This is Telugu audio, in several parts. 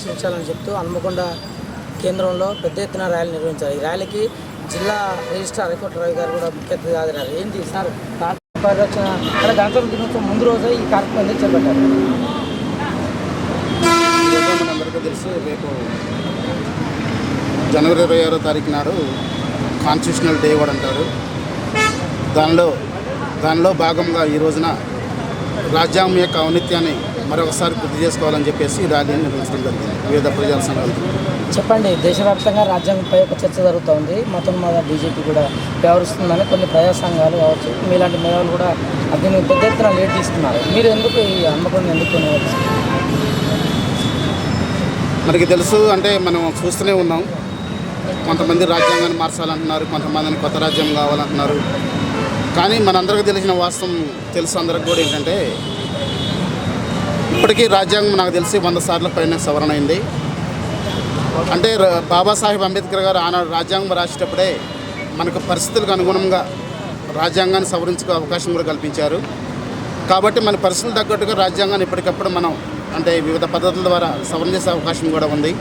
రక్షించాలని చెప్తూ హన్మకొండ కేంద్రంలో పెద్ద ఎత్తున ర్యాలీ నిర్వహించారు. ఈ ర్యాలీకి జిల్లా రిజిస్ట్రార్ హైకోర్టు రవి గారు కూడా ముఖ్య అతిథి హాజరయ్యారు. ఏంటి సార్ పరిరక్షణ అంటే గణతంత్ర దినోత్సవం ముందు రోజే ఈ కార్యక్రమం చేపట్టారు? తెలుసు రేపు జనవరి ఇరవై ఆరో తారీఖు నాడు కాన్స్టిట్యూషనల్ డే కూడా అంటారు. దానిలో దానిలో భాగంగా ఈ రోజున రాజ్యాంగం యొక్క ఔన్నత్యాన్ని మరొకసారి గుర్తు చేసుకోవాలని చెప్పేసి ర్యాలీని నిర్వహించడం జరిగింది. వివిధ ప్రజా సంఘాలు. చెప్పండి దేశవ్యాప్తంగా రాజ్యాంగంపై ఒక చర్చ జరుగుతోంది. మొత్తం మీద బీజేపీ కూడా వ్యవహరిస్తుందని కొన్ని ప్రజా సంఘాలు కావచ్చు మీలాంటి మేధావులు కూడా దీన్ని పెద్ద ఎత్తున లీడ్ తీసుకున్నారు మీరు ఎందుకు ఈ హన్మకొండ ఎందుకు? మనకి తెలుసు అంటే మనం చూస్తూనే ఉన్నాం. కొంతమంది రాజ్యాంగాన్ని మార్చాలంటున్నారు కొంతమందిని కొత్త రాజ్యం కావాలంటున్నారు. కానీ మనందరికీ తెలిసిన వాస్తవం తెలుసు అందరికి కూడా ఏంటంటే ఇప్పటికీ రాజ్యాంగం నాకు తెలిసి వంద సార్ల పైన సవరణ అయింది. అంటే బాబాసాహెబ్ అంబేద్కర్ గారు ఆనాడు రాజ్యాంగం రాసేటప్పుడే మనకు పరిస్థితులకు అనుగుణంగా రాజ్యాంగాన్ని సవరించుకో అవకాశం కూడా కల్పించారు. కాబట్టి మన పరిస్థితులు తగ్గట్టుగా రాజ్యాంగాన్ని ఎప్పటికప్పుడు మనం అంటే వివిధ పద్ధతుల ద్వారా సవరణ చేసే అవకాశం కూడా ఉంది.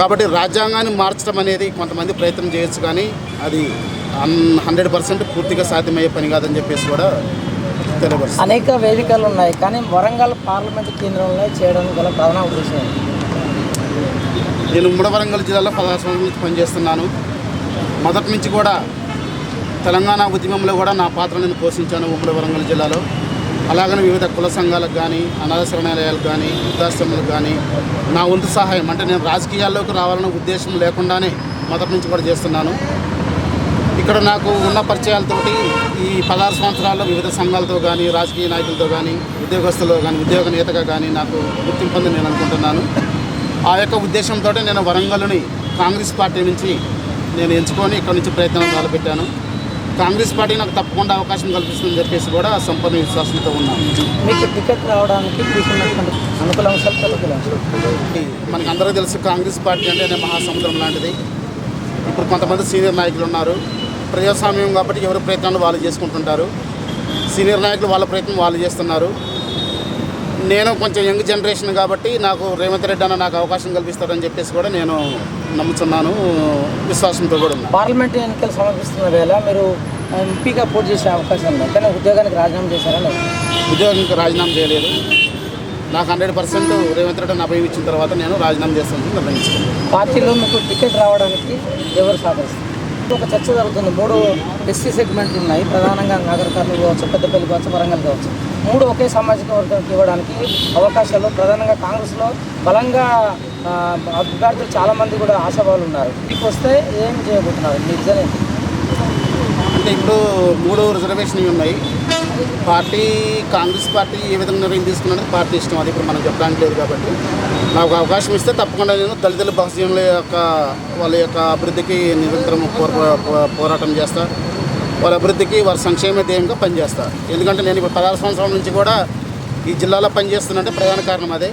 కాబట్టి రాజ్యాంగాన్ని మార్చడం అనేది కొంతమంది ప్రయత్నం చేయొచ్చు కానీ అది హండ్రెడ్ పర్సెంట్ పూర్తిగా సాధ్యమయ్యే పని కాదని చెప్పేసి కూడా అనేక వేదికలు ఉన్నాయి కానీ వరంగల్ పార్లమెంట్ కేంద్రంలో చేయడానికి గల ప్రధాన ఉద్దేశం? నేను ఉమ్మడి వరంగల్ జిల్లాలో పదహారు సంవత్సరాల నుంచి పనిచేస్తున్నాను. మొదటి నుంచి కూడా తెలంగాణ ఉద్యమంలో కూడా నా పాత్ర నేను పోషించాను ఉమ్మడి వరంగల్ జిల్లాలో. అలాగనే వివిధ కుల సంఘాలకు కానీ అనాథ శరణాలయాలకు కానీ వృద్ధాశ్రమాలకు కానీ నా వంతు సహాయం అంటే నేను రాజకీయాల్లోకి రావాలనే ఉద్దేశం లేకుండానే మొదటి నుంచి కూడా చేస్తున్నాను. ఇక్కడ నాకు ఉన్న పరిచయాలతోటి ఈ పదహారు సంవత్సరాల్లో వివిధ సంఘాలతో కానీ రాజకీయ నాయకులతో కానీ ఉద్యోగస్తులు కానీ ఉద్యోగ నేతగా కానీ నాకు గుర్తింపు ఉందని నేను అనుకుంటున్నాను. ఆ యొక్క ఉద్దేశంతో నేను వరంగల్ని కాంగ్రెస్ పార్టీ నుంచి నేను ఎంచుకొని ఇక్కడ నుంచి ప్రయత్నం మొదలుపెట్టాను. కాంగ్రెస్ పార్టీ నాకు తప్పకుండా అవకాశం కల్పిస్తుందని చెప్పేసి కూడా సంపూర్ణ విశ్వాసంతో ఉన్నాను. మీకు టికెట్ రావడానికి అనుకూల మనకు అందరికీ తెలుసు కాంగ్రెస్ పార్టీ అంటే మహాసముద్రం లాంటిది. ఇప్పుడు కొంతమంది సీనియర్ నాయకులు ఉన్నారు. ప్రజాస్వామ్యం కాబట్టి ఎవరి ప్రయత్నాలు వాళ్ళు చేసుకుంటుంటారు. సీనియర్ నాయకులు వాళ్ళ ప్రయత్నం వాళ్ళు చేస్తున్నారు. నేను కొంచెం యంగ్ జనరేషన్ కాబట్టి నాకు రేవంత్ రెడ్డి అన్న నాకు అవకాశం కల్పిస్తారని చెప్పేసి కూడా నేను నమ్ముతున్నాను విశ్వాసంతో కూడా ఉన్నాను. పార్లమెంట్ ఎన్నికలు సమర్పిస్తున్న వేళ మీరు ఎంపీగా పోటీ చేసే అవకాశం ఉంది. కానీ ఉద్యోగానికి రాజీనామా చేశారా లేదా? ఉద్యోగానికి రాజీనామా చేయలేదు. నాకు హండ్రెడ్ పర్సెంట్ రేవంత్ రెడ్డి అన్న అభయం ఇచ్చిన తర్వాత నేను రాజీనామా చేస్తానని నిర్ణయించుకున్నాను. పార్టీలో మీకు టికెట్ రావడానికి ఎవరు సాధిస్తారు ఒక చర్చ జరుగుతుంది. మూడు ఎస్సీ సెగ్మెంట్లు ఉన్నాయి. ప్రధానంగా నగర కర్నూలు కావచ్చు పెద్దపల్లి కావచ్చు వరంగల్ కావచ్చు. మూడు ఒకే సామాజిక వర్గానికి ఇవ్వడానికి అవకాశాలు. ప్రధానంగా కాంగ్రెస్లో బలంగా అభ్యర్థులు చాలామంది కూడా ఆశాభావులు ఉన్నారు. మీకు వస్తే ఏం చేయబోతున్నారు? మీ విజన్ అంటే ఇప్పుడు మూడు రిజర్వేషన్ ఉన్నాయి. పార్టీ కాంగ్రెస్ పార్టీ ఏ విధంగా నిర్ణయం తీసుకున్నది పార్టీ ఇష్టం. అది ఇప్పుడు మనం చెప్పడానికి లేదు కాబట్టి. నాకు అవకాశం ఇస్తే తప్పకుండా నేను దళితుల బహుజనుల యొక్క వాళ్ళ యొక్క అభివృద్ధికి నిరంతరం పోరా- పో- పోరాటం చేస్తా. వాళ్ళ అభివృద్ధికి వారి సంక్షేమ ధ్యేయంగా పనిచేస్తా. ఎందుకంటే నేను ఇప్పుడు పదహారు సంవత్సరాల నుంచి కూడా ఈ జిల్లాలో పనిచేస్తున్నంటే ప్రధాన కారణం అదే.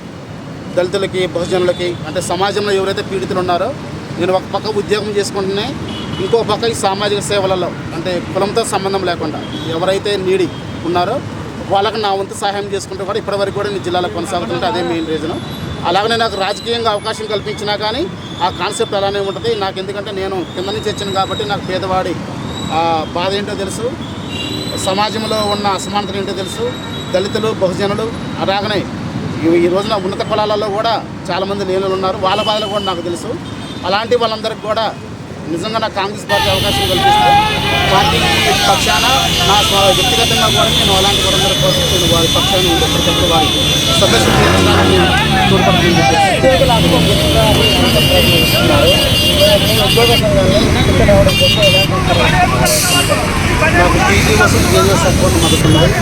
దళితులకి బహుజనులకి అంటే సమాజంలో ఎవరైతే పీడితులు ఉన్నారో నేను ఒక పక్క ఉద్యోగం చేసుకుంటున్నాయి ఇంకో పక్క ఈ సామాజిక సేవలలో అంటే కులంతో సంబంధం లేకుండా. ఎవరైతే నీడి ఉన్నారో వాళ్ళకి నా వంతు సహాయం చేసుకుంటూ కూడా ఇప్పటివరకు కూడా నేను జిల్లాలో కొనసాగుతుంటే అదే మెయిన్ రీజను అలాగనే నాకు రాజకీయంగా అవకాశం కల్పించినా కానీ ఆ కాన్సెప్ట్ అలానే ఉంటుంది. నాకు ఎందుకంటే నేను కింద నుంచి వచ్చాను కాబట్టి నాకు పేదవాడి బాధ ఏంటో తెలుసు. సమాజంలో ఉన్న అసమానతలు ఏంటో తెలుసు. దళితులు బహుజనులు అలాగనే ఈ- రోజున ఉన్నత కులాలలో కూడా చాలామంది నేనులు ఉన్నారు. వాళ్ళ బాధలు కూడా నాకు తెలుసు. అలాంటి వాళ్ళందరికీ కూడా నిజంగా నాకు కాంగ్రెస్ పార్టీ అవకాశం కల్పిస్తే. పార్టీ పక్షాన నా స్వ- వ్యక్తిగతంగా కూడా నేను అలాంటి వాళ్ళందరి కోసం నేను వారి పక్షాన్ని ఉండి ఎప్పటికప్పుడు వారి సందర్శన తీర్చడానికి నేను తోడ్పడుతుంది ఉద్యోగుల హక్కు గుర్తుగా ప్రయత్నిస్తున్నారు మీ ఉద్యోగ సంఘాల్లో టికెట్ రావడం కోసం ఎలాంటి నాకు పీజీ కోసం జేజే సపోర్ట్ మద్దతున్నారు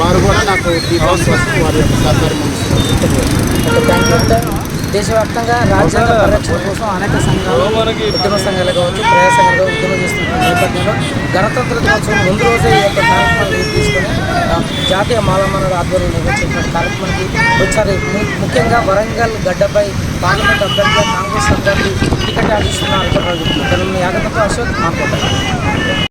వారు కూడా నాకు డీపాస్ కోసం వారి యొక్క సహకారం అందిస్తున్నారు. దేశవ్యాప్తంగా రాజ్యాంగ పరిరక్షణ కోసం అనేక సంఘాలు ఉద్యమ సంఘాలు కావచ్చు ప్రజా సంఘాలు ఉద్యమం చేస్తున్న నేపథ్యంలో గణతంత్ర దినోత్సవం ముందు రోజే ఈ యొక్క కార్యక్రమాన్ని తీసుకొని జాతీయ మాలమనుడు ఆధ్వర్యంలో నిర్వహించిన కార్యక్రమానికి వచ్చారు. ముఖ్యంగా వరంగల్ గడ్డపై పార్లమెంట్ అభ్యర్థిగా కాంగ్రెస్ అభ్యర్థి టికెట్ ఆశిస్తున్న అనుకుంటున్నారు యాగంతో అశోక్ మాట్లాడారు.